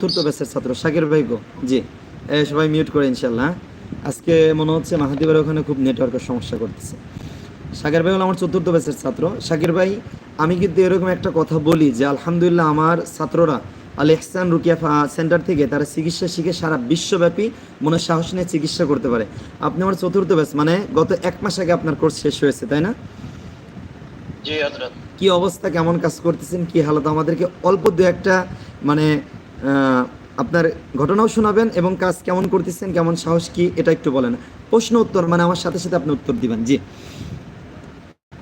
চতুর্থ ব্যাচের ছাত্র শাকির ভাই গো। জি। সবাই মিউট করে ইনশাল্লাহ হ্যাঁ? আজকে মনে হচ্ছে মাহাদিবের ওখানে খুব নেটওয়ার্কের সমস্যা করতেছে। শাকির ভাই হলো আমার চতুর্থ ব্যাচের ছাত্র। শাকির ভাই আমি কিন্তু এরকম একটা কথা বলি যে আলহামদুলিল্লাহ আমার ছাত্ররা আল ইহসান রুকিয়া সেন্টার থেকে তারা চিকিৎসা শিখে সারা বিশ্বব্যাপী মনে সাহস নিয়ে চিকিৎসা করতে পারে। আপনি আমার চতুর্থ ব্যাচ মানে গত এক মাস আগে আপনার কোর্স শেষ হয়েছে তাই না? কি অবস্থা কেমন কাজ করতেছেন কি হালত? আমাদেরকে অল্প দু একটা মানে আপনার ঘটনাও শোনাবেন এবং কাজ কেমন করতেছেন কেমন সাহস কি এটা একটু বলেন। প্রশ্ন উত্তর মানে আমার সাথে সাথে আপনি উত্তর দিবেন জি।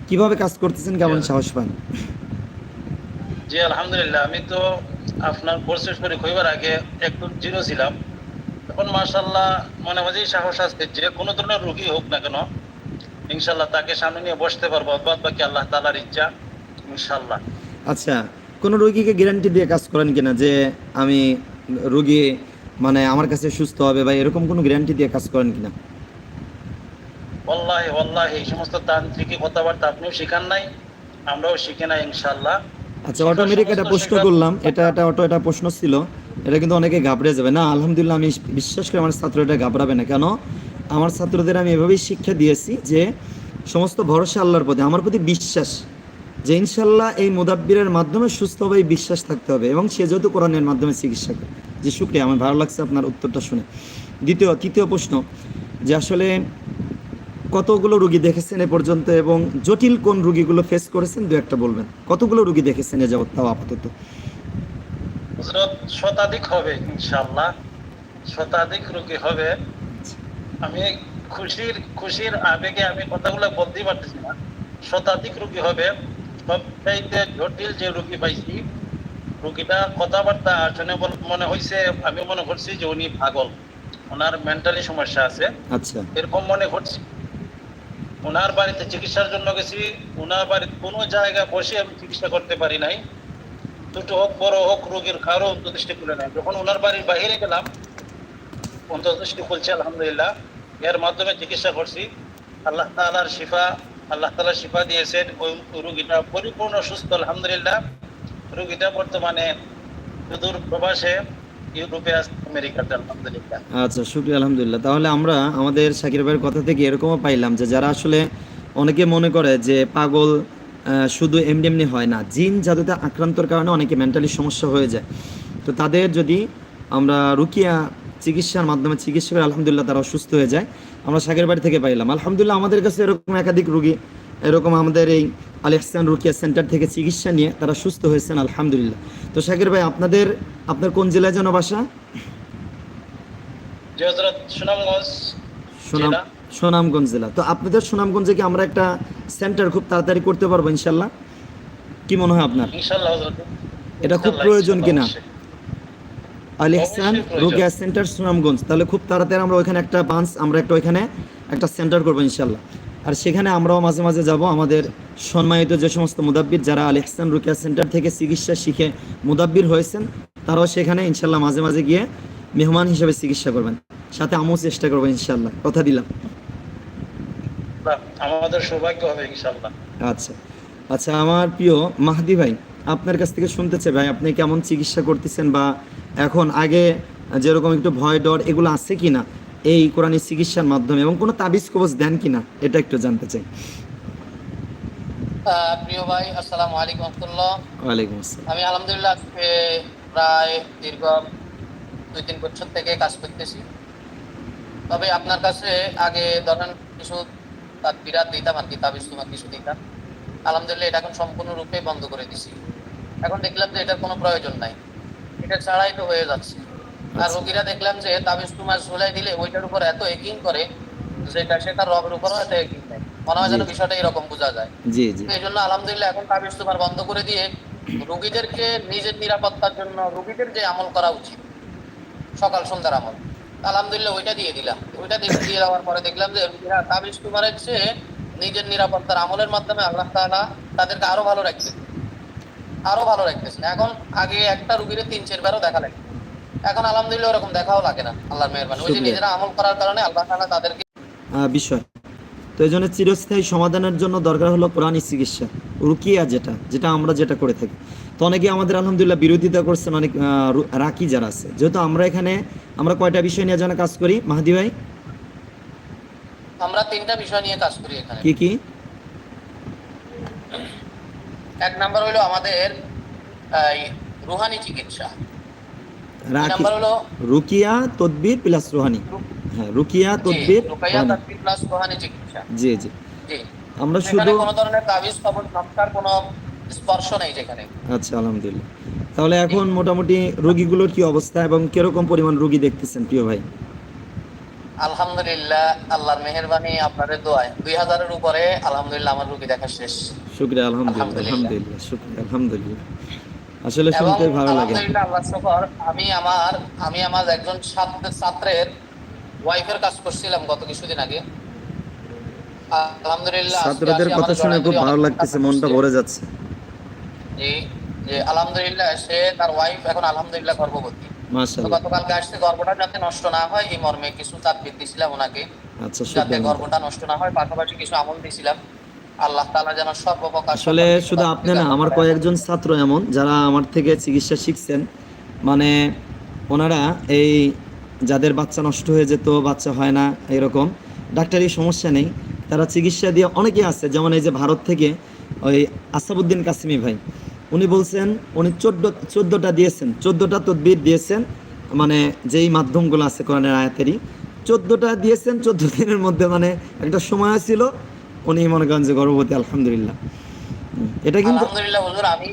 কীভাবে কাজ করতেছেন কেমন সাহস পান? জি আলহামদুলিল্লাহ আমি তো আপনার কোর্সের শরীর হইবার আগে একটু জিরো ছিলাম। এখন মার্শাল্লাহ মনে মাঝেই সাহস আসছে যে কোনো ধরনের রুগী হোক না কেন ইনশাল্লাহ তাকে সামনে নিয়ে বসতে পারব বাদ বাকি আল্লাহ তালার ইচ্ছা ইনশাল্লাহ আচ্ছা কোন রোগীকে গ্যারান্টি দিয়ে কাজ করেন কিনা যে আমি রোগী মানে আমার কাছে সুস্থ হবে বা এরকম কোনো গ্যারান্টি দিয়ে কাজ করেন কিনা? ওল্লাহি ওল্লাহি এই সমস্ত তান্ত্রিক কথাবার্তা আপনিও শিখান নাই আমরাও শিখে নাই ইনশাল্লাহ আচ্ছা অটোমেটিক একটা প্রশ্ন করলাম এটা একটা অটো এটা প্রশ্ন ছিল এটা কিন্তু অনেকে ঘাবড়ে যাবে। না আলহামদুলিল্লাহ আমি বিশ্বাস করি আমার ছাত্র এটা ঘাবড়াবে না। কেন? আমার ছাত্রদের আমি এভাবেই শিক্ষা দিয়েছি যে সমস্ত ভরসা আল্লাহর প্রতি আমার প্রতি বিশ্বাস। যে ইনশাল্লাহ এই মুদাব্বিরের মাধ্যমে সুস্থ হবে বিশ্বাস থাকতে হবে এবং সে যেহেতু কোরআনের মাধ্যমে চিকিৎসা করে। যে শুক্রিয়া, আমার ভালো লাগছে আপনার উত্তরটা শুনে। দ্বিতীয়, তৃতীয় প্রশ্ন, যে আসলে কতগুলো রুগী দেখেছেন এ পর্যন্ত এবং জটিল কোন রুগীগুলো ফেস করেছেন? দু একটা বলবেন। কতগুলো রুগী দেখেছেন এ যাবৎ তাও আপাতত? শতাধিক হবে ইনশাল্লাহ শতাধিক রুগী হবে। আমি খুশির খুশির আবেগে আমি কথাগুলো বলতেই পারতেছি না। শতাধিক রুগী হবে। সবচাইতে জটিল যে রোগী পাইছি রোগীটা কথাবার্তা শুনে মনে হয়েছে আমি মনে করছি যে উনি পাগল। ওনার মেন্টালি সমস্যা আছে। আচ্ছা। এরকম মনে করছি। ওনার বাড়িতে চিকিৎসার জন্য গেছি ওনার বাড়িতে কোনো জায়গায় বসে আমি চিকিৎসা করতে পারি নাই। দুটো হোক বড় হোক রোগীর কারও অন্তর্দৃষ্টি খুলে নাই। যখন ওনার বাড়ির বাইরে গেলাম অন্তর্দৃষ্টি খুলছে আলহামদুলিল্লাহ। এর মাধ্যমে চিকিৎসা করছি। আল্লাহ তালার শিফা আল্লাহ তালা শিফা দিয়েছেন, ওই রোগীটা পরিপূর্ণ সুস্থ, আলহামদুলিল্লাহ। রুগীটা বর্তমানে সুদূর প্রবাসে, ইউরোপে আমেরিকাতে, আলহামদুলিল্লাহ। আচ্ছা শুক্রিয়া, আলহামদুলিল্লাহ। তাহলে আমরা আমাদের শাকির ভাইয়ের কথা থেকে এরকমও পাইলাম যে, যারা আসলে অনেকে মনে করে যে, পাগল শুধু এমনি এমনি হয় না, জিন জাদুতে আক্রান্তর কারণে অনেকে মেন্টালি সমস্যা হয়ে যায়। তো তাদের যদি আমরা রুকিয়া চিকিৎসার মাধ্যমে চিকিৎসা করে আলহামদুলিল্লাহ তারা সুস্থ হয়ে যায়। আমরা শাকের বাড়ি থেকে পাইলাম। আলহামদুলিল্লাহ আমাদের কাছে এরকম একাধিক রুগী এরকম আমাদের এই আল ইহসান রুকিয়া সেন্টার থেকে চিকিৎসা নিয়ে তারা সুস্থ হয়েছেন আলহামদুলিল্লাহ। তো শাকির ভাই আপনাদের আপনার কোন জেলায় যেন বাসা? সুনামগঞ্জ সুনাম জেলা। সুনামগঞ্জ জেলা। তো আপনাদের সুনামগঞ্জে কি আমরা একটা সেন্টার খুব তাড়াতাড়ি করতে পারব ইনশাল্লাহ কি মনে হয় আপনার? এটা খুব প্রয়োজন কিনা। আল ইহসান রোকেয়া সেন্টার সুনামগঞ্জ। তাহলে খুব তাড়াতাড়ি আমরা ওইখানে একটা বাঞ্চ আমরা একটা ওইখানে একটা সেন্টার করব ইনশাল্লাহ। আর সেখানে আমরাও মাঝে মাঝে যাব। আমাদের সম্মানিত যে সমস্ত মুদাব্বির যারা আল ইহসান রোকেয়া সেন্টার থেকে চিকিৎসা শিখে মুদাব্বির হয়েছেন তারাও সেখানে ইনশাল্লাহ মাঝে মাঝে গিয়ে মেহমান হিসেবে চিকিৎসা করবেন। সাথে আমিও চেষ্টা করব ইনশাল্লাহ। কথা দিলাম। আমাদের সৌভাগ্য হবে ইনশাআল্লাহ আচ্ছা। আচ্ছা আমার প্রিয় মাহদি ভাই আপনার কাছ থেকে শুনতে চাই ভাই আপনি কেমন চিকিৎসা করতেছেন বা এখন আগে যেরকম একটু ভয় ডর এগুলো আছে কিনা? এই কোরআনী চিকিৎসার মাধ্যমে এবং কোনো তাবিজ কবজ দেন কিনা? এটা একটু জানতে চাই। প্রিয় ভাই আসসালামু আলাইকুম রহমতুল্লাহ। ওয়ালাইকুম আসসালাম। আমি আলহামদুলিল্লাহ প্রায় দীর্ঘ দুই তিন বছর থেকে কাজ করতেছি। তবে আপনার কাছে আগে ধরেন কিছু তার বিরাট দিতাম আর কি তাবিজ তোমার কিছু দিতাম। আলহামদুলিল্লাহ এটা এখন সম্পূর্ণরূপে বন্ধ করে দিছি। এখন দেখলাম যে এটার কোনো প্রয়োজন নাই। এটা ছাড়াই তো হয়ে যাচ্ছে। আর আচ্ছা। রোগীরা দেখলাম যে তাবিজ তোমার ঝুলাই দিলে ওইটার উপর এত একিং করে যেটা সেটা রবের উপরও এত একিং নেই। মনে হয় যেন বিষয়টা এরকম বোঝা যায়। জি জি। এই জন্য আলহামদুলিল্লাহ এখন তাবিজ তোমার বন্ধ করে দিয়ে রোগীদেরকে নিজের নিরাপত্তার জন্য রোগীদের যে আমল করা উচিত সকাল সন্ধ্যার আমল। আলহামদুলিল্লাহ ওইটা দিয়ে দিলাম। ওইটা দিয়ে দেওয়ার পরে দেখলাম যে রোগীরা তাবিজ তোমারের চেয়ে নিজের নিরাপত্তার আমলের মাধ্যমে আল্লাহ তাআলা তাদেরকে আরও ভালো রাখছে। আরও ভালো রাখতেছেন এখন আগে একটা রুগীরে তিন চারবারও দেখা লাগে এখন আলহামদুলিল্লাহ ওরকম দেখাও লাগে না আল্লাহর মেহরবানি। ওই যে নিজেরা আমল করার কারণে আল্লাহ তাআলা তাদেরকে বিষয়। তো এই জন্য চিরস্থায়ী সমাধানের জন্য দরকার হলো কোরআনী চিকিৎসা রুকিয়া যেটা যেটা আমরা যেটা করে থাকি। তো অনেকে আমাদের আলহামদুলিল্লাহ বিরোধিতা করছেন অনেক রাকি যারা আছে। যেহেতু আমরা এখানে আমরা কয়টা বিষয় নিয়ে যেন কাজ করি? মাহাদি ভাই? আমরা তিনটা বিষয় নিয়ে কাজ করি এখানে। কি কি? এক নাম্বার হলো আমাদের রুহানি চিকিৎসা। দুই নাম্বার হলো রুকিয়া তদবির প্লাস রুহানি। হ্যাঁ রুকিয়া তদবির রুহানি। তাদবির প্লাস রুহানি চিকিৎসা। জি জি। জি। আমরা শুধু কোনো ধরনের তাবিজ কবজ নমস্কার কোনো স্পর্শ নেই যেখানে। আচ্ছা আলহামদুলিল্লাহ। তাহলে এখন মোটামুটি রোগীগুলোর কি অবস্থা এবং কীরকম পরিমাণ রোগী দেখতেছেন প্রিয় ভাই? আলহামদুলিল্লাহ আল্লাহর মেহেরবানি আপনাদের দোয়ায়। দুই হাজারের উপরে আলহামদুলিল্লাহ আমার রুগী দেখা শেষ। শুক্রিয়া আলহামদুলিল্লাহ আলহামদুলিল্লাহ। শুক্রিয়া আলহামদুলিল্লাহ। আসলে শুনতে ভালো লাগে। আলহামদুলিল্লাহ আল্লাহ শকর আমি আমার আমি আমার একজন ছাত্র- ছাত্রের ওয়াইফের কাজ করছিলাম গত কিছুদিন আগে। আলহামদুলিল্লাহ ছাত্রদের কথা শুনে খুব ভালো লাগতেছে মনটা ভরে যাচ্ছে। জি যে আলহামদুলিল্লাহ সে তার ওয়াইফ এখন আলহামদুলিল্লাহ গর্ভবতী। গতকালকে আসছে গর্ভটা যাতে নষ্ট না হয় এই মর্মে কিছু তাদবির দিছিলাম ওনাকে। আচ্ছা যাতে গর্ভটা নষ্ট না হয় পাশাপাশি কিছু আমল দিছিলাম। আল্লাহ তাআলা যেন সর্বপ্রকার আসলে শুধু আপনি না আমার কয়েকজন ছাত্র এমন যারা আমার থেকে চিকিৎসা শিখছেন। মানে ওনারা এই যাদের বাচ্চা নষ্ট হয়ে যেত বাচ্চা হয় না এরকম। ডাক্তারি সমস্যা নেই। তারা চিকিৎসা দিয়ে অনেকে আছে যেমন এই যে ভারত থেকে ওই আসাবুদ্দিন কাসিমি ভাই। উনি বলছেন উনি চোদ্দ চোদ্দোটা দিয়েছেন চোদ্দোটা তদবির দিয়েছেন মানে যেই মাধ্যমগুলো আছে কোরআনের আয়াতেরই। চোদ্দোটা দিয়েছেন চোদ্দ দিনের মধ্যে মানে একটা সময় ছিল উনি মনে করেন যে গর্ভবতী আলহামদুলিল্লাহ। হুম, এটা কিন্তু আলহামদুলিল্লাহ হুজুর আমি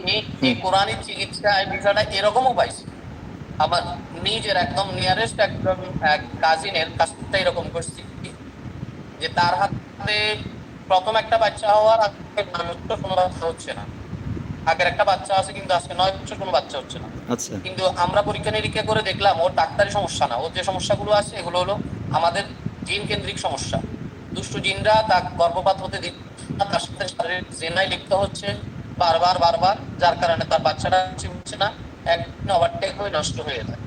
এই কোরআনী চিকিৎসা বিষয়টা এরকমও পাইছি। আমার নিজের একদম নিয়ারেস্ট একদম এক কাজিনের কাজটা এরকম করছি যে তার হাতে প্রথম একটা বাচ্চা হওয়ার আগে মানুষটা কোনো হচ্ছে না। আগের একটা বাচ্চা আছে কিন্তু আজকে নয় বছর কোনো বাচ্চা হচ্ছে না। আচ্ছা। কিন্তু আমরা পরীক্ষা নিরীক্ষা করে দেখলাম ওর ডাক্তারি সমস্যা না। ওর যে সমস্যাগুলো আছে এগুলো হলো আমাদের জিন কেন্দ্রিক সমস্যা। দুষ্টু জিনরা তা গর্ভপাত হতে দিচ্ছে তার সাথে শারীরিক জেনায় লিপ্ত হচ্ছে বারবার বারবার যার কারণে তার বাচ্চাটা হচ্ছে না একদিন ওভারটেক হয়ে নষ্ট হয়ে যায়।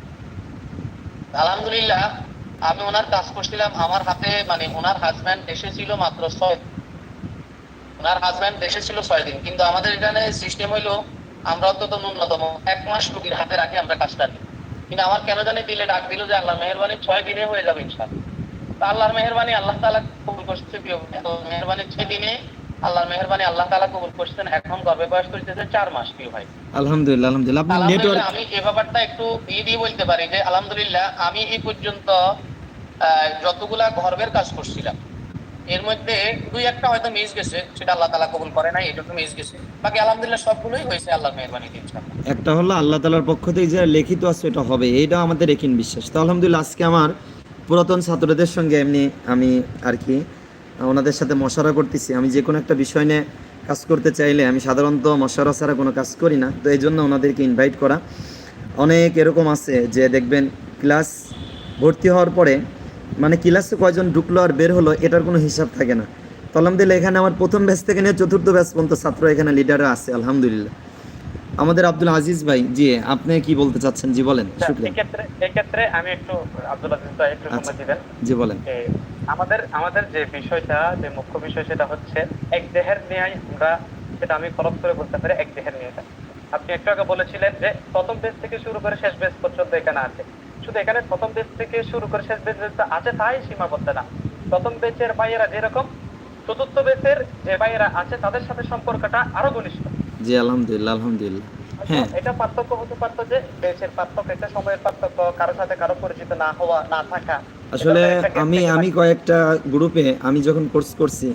আলহামদুলিল্লাহ আমি ওনার কাজ করছিলাম আমার হাতে মানে ওনার হাজব্যান্ড এসেছিল মাত্র ছয় ওনার হাজব্যান্ড দেশে ছিল ছয় দিন কিন্তু আমাদের এখানে সিস্টেম হইল আমরা অন্তত ন্যূনতম এক মাস রুগীর হাতে রাখি আমরা কাজটা নিই। কিন্তু আমার কেন জানি দিলে ডাক দিল যে আল্লাহ মেহরবানি ছয় দিনে হয়ে যাবে ইনশাল্লাহ তো আল্লাহর মেহরবানি আল্লাহ তালা কবুল করছে মেহরবানি ছয় দিনে আল্লাহর মেহরবানি আল্লাহ তালা কবুল করছেন এখন গর্ভে বয়স করতেছে চার মাস প্রিয় ভাই। আলহামদুলিল্লাহ আলহামদুলিল্লাহ। নেটওয়ার্ক আমি এই ব্যাপারটা একটু ই দিয়ে বলতে পারি যে আলহামদুলিল্লাহ আমি এই পর্যন্ত আহ, যতগুলা গর্বের কাজ করছিলাম এর মধ্যে দুই একটা হয়তো মিস গেছে, সেটা আল্লাহ তালা কবুল করে নাই এটুকু মিস গেছে। বাকি আলহামদুলিল্লাহ সবগুলোই হয়েছে আল্লাহর মেহরবানি একটা হলো আল্লাহ তালার পক্ষ থেকে যা লিখিত আছে, এটা হবে, এইটা আমাদের একিন বিশ্বাস। তো আলহামদুলিল্লাহ, আজকে আমার পুরাতন ছাত্রদের সঙ্গে এমনি আমি আর কি, ওনাদের সাথে মশারা করতেছি। আমি যে কোনো একটা বিষয় নিয়ে কাজ করতে চাইলে আমি সাধারণত মশারা ছাড়া কোনো কাজ করি না, তো এই জন্য ওনাদেরকে ইনভাইট করা। অনেক এরকম আছে যে দেখবেন ক্লাস ভর্তি হওয়ার পরে মানে ক্লাসে কয়জন ঢুকলো আর বের হলো এটার কোনো হিসাব থাকে না। তো আলহামদুলিল্লাহ এখানে আমার প্রথম ব্যাচ থেকে নিয়ে চতুর্থ ব্যাচ পর্যন্ত ছাত্র এখানে লিডাররা আছে আলহামদুলিল্লাহ। আমাদের আব্দুল আজিজ ভাই জি আপনি কি বলতে চাচ্ছেন? জি বলেন শুক্রিয়া। এক্ষেত্রে এক্ষেত্রে আমি একটু আব্দুল আজিজ ভাই একটু আচ্ছা। সময় দিবেন। জি বলেন। যে আমাদের আমাদের যে বিষয়টা যে মুখ্য বিষয় সেটা হচ্ছে এক দেহের ন্যায় আমরা সেটা আমি খরচ করে বলতে পারি এক দেহের ন্যায়টা। আপনি একটু আগে বলেছিলেন যে প্রথম বেস থেকে শুরু করে শেষ বেস পর্যন্ত এখানে আছে। শুধু এখানে প্রথম বেস থেকে শুরু করে শেষ বেস আছে তাই সীমাবদ্ধ না। প্রথম বেচের ভাইয়েরা যেরকম চতুর্থ বেচের যে ভাইয়েরা আছে তাদের সাথে সম্পর্কটা আরও ঘনিষ্ঠ। জি আলহামদুলিল্লাহ আলহামদুলিল্লাহ। হ্যাঁ। এটা পার্থক্য হতে পারতো যে বেচের পার্থক্য এটা সময়ের পার্থক্য কারোর সাথে কারও পরিচিত না হওয়া না থাকা। আসলে একটা আমি আমি কয়েকটা গ্রুপে আমি যখন কোর্স করছি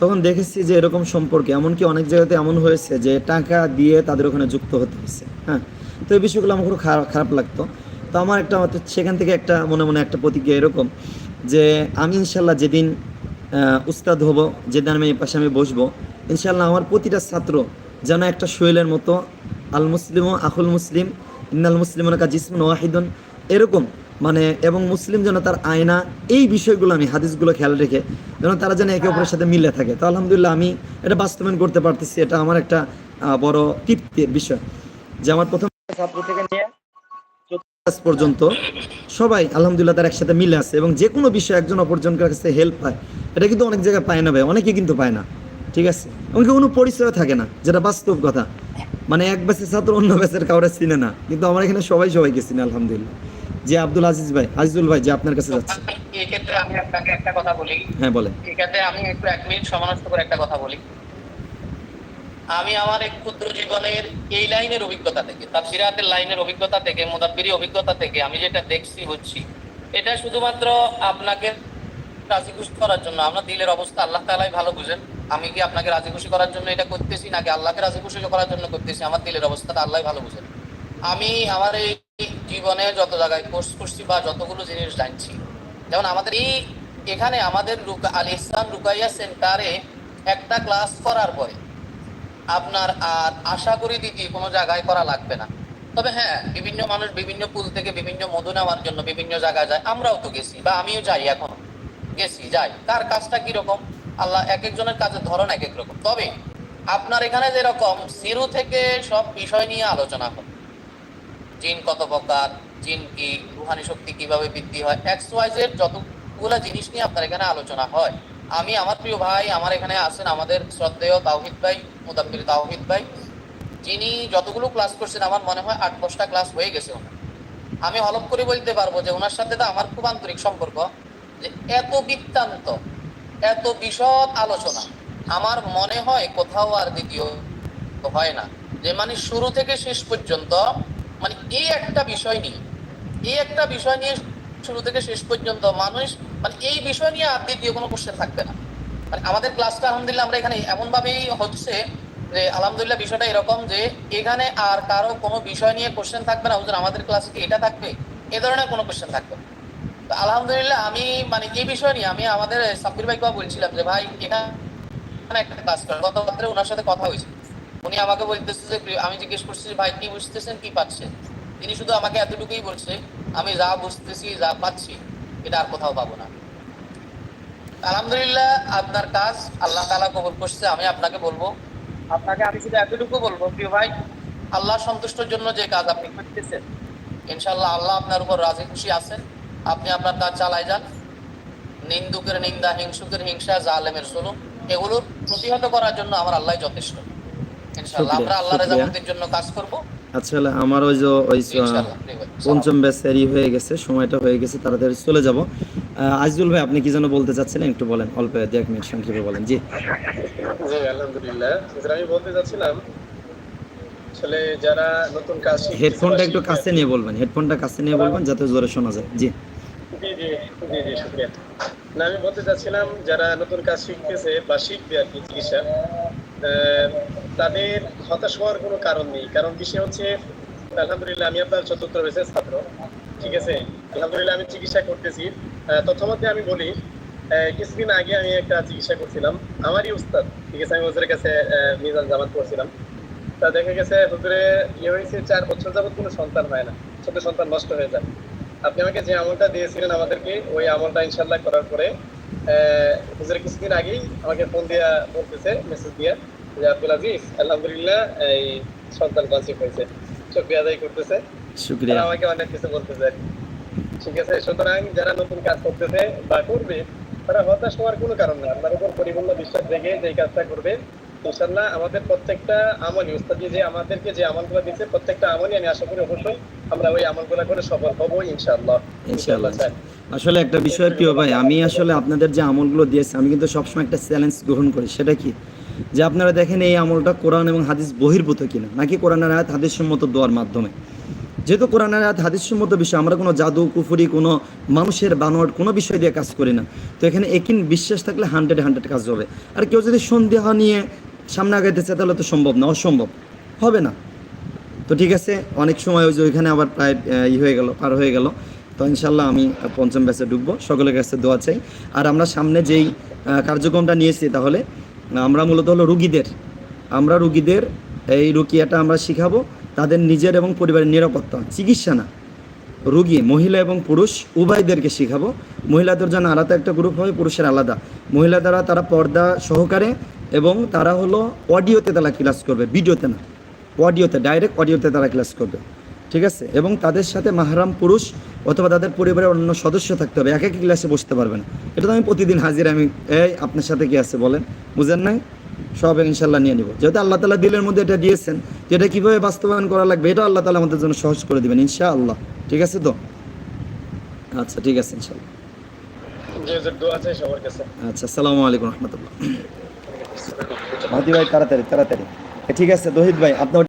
তখন দেখেছি যে এরকম সম্পর্কে এমনকি অনেক জায়গাতে এমন হয়েছে যে টাকা দিয়ে তাদের ওখানে যুক্ত হতে হয়েছে হ্যাঁ। তো এই বিষয়গুলো আমার খুব খারাপ খারাপ লাগতো। তো আমার একটা সেখান থেকে একটা মনে মনে একটা প্রতিক্রিয়া এরকম যে আমি ইনশাল্লাহ যেদিন উস্তাদ হব, যেদিন আমি এই পাশে আমি বসবো, ইনশাল্লাহ আমার প্রতিটা ছাত্র যেন একটা শৈলের মতো আল মুসলিম আখুল মুসলিম, ইন্নাল মুসলিম কা জিসমুন ওয়াহিদুন, এরকম মানে এবং মুসলিম যেন তার আয়না এই বিষয়গুলো আমি, হাদিসগুলো খেয়াল রেখে যেন তারা যেন একে অপরের সাথে মিলে থাকে। তো আলহামদুলিল্লাহ আমি এটা বাস্তবায়ন করতে পারতেছি, এটা আমার একটা বড় তৃপ্তির বিষয় যে আমার প্রথম ছাত্র থেকে নিয়ে ক্লাস পর্যন্ত সবাই আলহামদুলিল্লাহ তার একসাথে মিলে আছে এবং যে কোনো বিষয়ে একজন অপরজনকার কাছে হেল্প পায় এটা কিন্তু অনেক জায়গায় পায় না ভাই অনেকে কিন্তু পায় না ঠিক আছে? এমনকি কোনো পরিচয় থাকে না যেটা বাস্তব কথা। মানে এক ব্যাচের ছাত্র অন্য ব্যাচের কাউরে চিনে না। কিন্তু আমার এখানে সবাই সবাইকে চিনে আলহামদুলিল্লাহ। যে আব্দুল আজিজ ভাই আজিজুল ভাই যে আপনার কাছে যাচ্ছে। এই ক্ষেত্রে আমি আপনাকে একটা কথা বলি। হ্যাঁ বলেন। এক্ষেত্রে আমি একটু এক মিনিট সমানস্থ করে একটা কথা বলি। আমি আমার এক ক্ষুদ্র জীবনের এই লাইনের অভিজ্ঞতা থেকে তার তাফসিরাতের লাইনের অভিজ্ঞতা থেকে, মোদাব্বিরি অভিজ্ঞতা থেকে আমি যেটা দেখছি হচ্ছি এটা শুধুমাত্র আপনাকে রাজি খুশি করার জন্য। আপনার দিলের অবস্থা আল্লাহ তালাই ভালো বুঝেন। আমি কি আপনাকে রাজি খুশি করার জন্য এটা করতেছি নাকি আল্লাহকে রাজি খুশি করার জন্য করতেছি? আমার দিলের অবস্থাটা আল্লাহ ভালো বুঝেন। আমি আমার এই জীবনে যত জায়গায় কোর্স করছি বা যতগুলো জিনিস জানছি, যেমন আমাদের এই এখানে আমাদের রুকা- আল ইসলাম রুকাইয়া সেন্টারে একটা ক্লাস করার পরে আপনার আর আশা করি দ্বিতীয় কোনো জায়গায় করা লাগবে না। তবে হ্যাঁ বিভিন্ন মানুষ বিভিন্ন পুল থেকে বিভিন্ন মধু নেওয়ার জন্য বিভিন্ন জায়গায় যায়। আমরাও তো গেছি, বা আমিও যাই এখন। গেছি, যাই। তার কাজটা কীরকম আল্লাহ এক একজনের কাজের ধরন এক এক রকম। তবে আপনার এখানে যেরকম জিরো থেকে সব বিষয় নিয়ে আলোচনা হয়। জিন কত প্রকার, জিন কি, রুহানি শক্তি কীভাবে বৃদ্ধি হয় এক্স ওয়াই জেড যতগুলা জিনিস নিয়ে আপনার এখানে আলোচনা হয়। আমি আমার প্রিয় ভাই, আমার এখানে আছেন আমাদের শ্রদ্ধেয় তাওহিদ ভাই, মুদাব্বির তাওহিদ ভাই। যিনি যতগুলো ক্লাস করছেন, আমার মনে হয় আট দশটা ক্লাস হয়ে গেছে ওনার। আমি হলপ করে বলতে পারব যে ওনার সাথে তো আমার খুব আন্তরিক সম্পর্ক, যে এত বৃত্তান্ত, এত বিশদ আলোচনা, আমার মনে হয় কোথাও আর দ্বিতীয় হয় না। যে মানে শুরু থেকে শেষ পর্যন্ত মানে এই একটা বিষয় নিয়ে, এই একটা বিষয় নিয়ে শুরু থেকে শেষ পর্যন্ত মানুষ মানে এই বিষয় নিয়ে আর দ্বিতীয় কোনো কোশ্চেন থাকবে না। মানে আমাদের ক্লাসটা আলহামদুলিল্লাহ আমরা এখানে এমন ভাবেই হচ্ছে যে আলহামদুলিল্লাহ বিষয়টা এরকম যে এখানে আর কারও কোনো বিষয় নিয়ে কোশ্চেন থাকবে না। হুজুর, আমাদের ক্লাসে কি এটা থাকবে? এ ধরনের কোনো কোশ্চেন থাকবে না। তো আলহামদুলিল্লাহ আমি মানে এই বিষয় নিয়ে আমি আমাদের সাব্বির ভাইকে বলছিলাম যে, ভাই, এখানে একটা কাজ করেন গত রাত্রে ওনার সাথে কথা হয়েছে। উনি আমাকে বলতেছে যে, আমি জিজ্ঞেস করছি, ভাই, কি বুঝতেছেন, কি পাচ্ছেন তিনি শুধু আমাকে এতটুকুই বলছে, আমি যা বুঝতেছি, যা পাচ্ছি এটা আর কোথাও পাবো না। আলহামদুলিল্লাহ আপনার কাজ আল্লাহ তালা কবুল করছে আমি আপনাকে বলব। আপনাকে আমি শুধু এতটুকু বলব প্রিয় ভাই আল্লাহ সন্তুষ্টর জন্য যে কাজ আপনি করতেছেন ইনশাল্লাহ আল্লাহ আপনার উপর রাজি খুশি আছেন। আপনি আপনার কাজ চালায় যান। নিন্দুকের নিন্দা হিংসুকের হিংসা জালেমের জুলুম এগুলোর প্রতিহত করার জন্য আমার আল্লাহ যথেষ্ট। ইনশাল্লাহ আমরা শুকরিয়া, আল্লাহ শুকরিয়া। জন্য কাজ করব। আচ্ছা আমার ওই যে ওই। পঞ্চম ব্যাচ হয়ে গেছে সময়টা হয়ে গেছে তাড়াতাড়ি চলে যাব। আজিজুল ভাই আপনি কি যেন বলতে চাচ্ছিলেন? একটু বলেন অল্প দু এক মিনিট সংক্ষেপে বলেন। জি। জি আলহামদুলিল্লাহ। আমি বলতে চাচ্ছিলাম আসলে যারা নতুন কাজ হেডফোনটা একটু কাছে নিয়ে বলবেন হেডফোনটা কাছে নিয়ে বলবেন যাতে জোরে শোনা যায়। জি। জি জি জি জি শুক্রিয়া। না আমি বলতে চাচ্ছিলাম যারা নতুন কাজ শিখতেছে বা শিখবে আর কি চিকিৎসা তাদের হতাশ হওয়ার কোনো কারণ নেই। কারণ বিষয় হচ্ছে আলহামদুলিল্লাহ আমি আপনার চতুর্থ বেসের ছাত্র ঠিক আছে? আলহামদুলিল্লাহ আমি চিকিৎসা করতেছি। তথ্যমধ্যে আমি বলি কিছুদিন আগে আমি একটা চিকিৎসা করছিলাম। আমারই উস্তাদ ঠিক আছে আমি ওদের কাছে মিজান জামাত করছিলাম তা দেখা গেছে হুজুরে ইয়ে হয়েছে চার বছর যাবত কোনো সন্তান হয় না। ছোট সন্তান নষ্ট হয়ে যায়। আপনি আমাকে যে আমলটা দিয়েছিলেন আমাদেরকে ওই আমলটা ইনশাল্লাহ করার পরে হুজুর কিছুদিন আগেই আমাকে ফোন দিয়া বলতেছে মেসেজ দিয়া যে আব্দুল আজিজ আলহামদুলিল্লাহ এই সন্তান কনসিভ হয়েছে শুক্রিয়া আদায় করতেছে। শুক্রিয়া। আমাকে অনেক কিছু বলতেছে আর কি। ঠিক আছে? সুতরাং যারা নতুন কাজ করতেছে বা করবে, তারা হতাশ হওয়ার কোনো কারণ নেই। আপনার উপর পরিপূর্ণ বিশ্বাস রেখে যে কাজটা করবে ইনশাল্লাহ আমাদের প্রত্যেকটা আমলই, উস্তাদ যে আমাদেরকে যে আমলগুলো দিচ্ছে প্রত্যেকটা আমলই আমি আশা করি অবশ্যই আমরা ওই আমলগুলো করে সফল হব ইনশাআল্লাহ। ইনশাআল্লাহ, স্যার। আসলে একটা বিষয় প্রিয় ভাই, আমি আসলে আপনাদের যে আমলগুলো দিয়েছি, আমি কিন্তু সবসময় একটা চ্যালেঞ্জ গ্রহণ করি। সেটা কি? যে আপনারা দেখেন এই আমলটা কোরআন এবং হাদিস বহির্ভূত কিনা, নাকি কোরআনের আয়াত হাদিস সম্মত দোয়ার মাধ্যমে? যেহেতু কোরআনের হাদিস সম্মত বিষয়, আমরা কোনো জাদু, কুফুরি, কোনো মানুষের বানোয়াট, কোনো বিষয় দিয়ে কাজ করি না। তো এখানে একিন বিশ্বাস থাকলে হান্ড্রেড হান্ড্রেড কাজ হবে। আর কেউ যদি সন্দেহ নিয়ে সামনে আগাইতে চায় তাহলে তো সম্ভব না, অসম্ভব। হবে না। তো ঠিক আছে, অনেক সময় ওই যে ওইখানে আবার প্রায় ই হয়ে গেল, পার হয়ে গেল। তো ইনশাল্লাহ আমি পঞ্চম ব্যাচে ঢুকবো। সকলের কাছে দোয়া চাই। আর আমরা সামনে যেই কার্যক্রমটা নিয়েছি তাহলে, আমরা মূলত হলো রুগীদের। আমরা রুগীদের, এই রুকিয়াটা আমরা শিখাবো। তাদের নিজের এবং পরিবারের নিরাপত্তা, চিকিৎসা না। রুগী, মহিলা এবং পুরুষ, উভয়দেরকে শিখাবো। মহিলাদের জন্য আলাদা একটা গ্রুপ হবে পুরুষের আলাদা। মহিলা দ্বারা তারা পর্দা সহকারে এবং তারা হলো অডিওতে তারা ক্লাস করবে ভিডিওতে না। অডিওতে ডাইরেক্ট অডিওতে তারা ক্লাস করবে। ঠিক আছে? এবং তাদের সাথে মাহরাম পুরুষ অথবা তাদের পরিবারের অন্য সদস্য থাকতে হবে। এক এক ক্লাসে বসতে পারবে না। এটা তো আমি প্রতিদিন হাজির, আমি, এই আপনার সাথে কি আছে বলেন? বুঝেন নাই? সব ইনশাল্লাহ নিয়ে নিব। যেহেতু আল্লাহ তালা দিলের মধ্যে এটা দিয়েছেন যেটা কীভাবে বাস্তবায়ন করা লাগবে এটা আল্লাহ তালা আমাদের জন্য সহজ করে দেবেন ইনশাআল্লাহ। ঠিক আছে তো? আচ্ছা ঠিক আছে ইনশাল্লাহ আচ্ছা আসসালামু আলাইকুম রহমতুল্লাহ। ভাই তাড়াতাড়ি তাড়াতাড়ি। ঠিক আছে দোহিত ভাই আপনার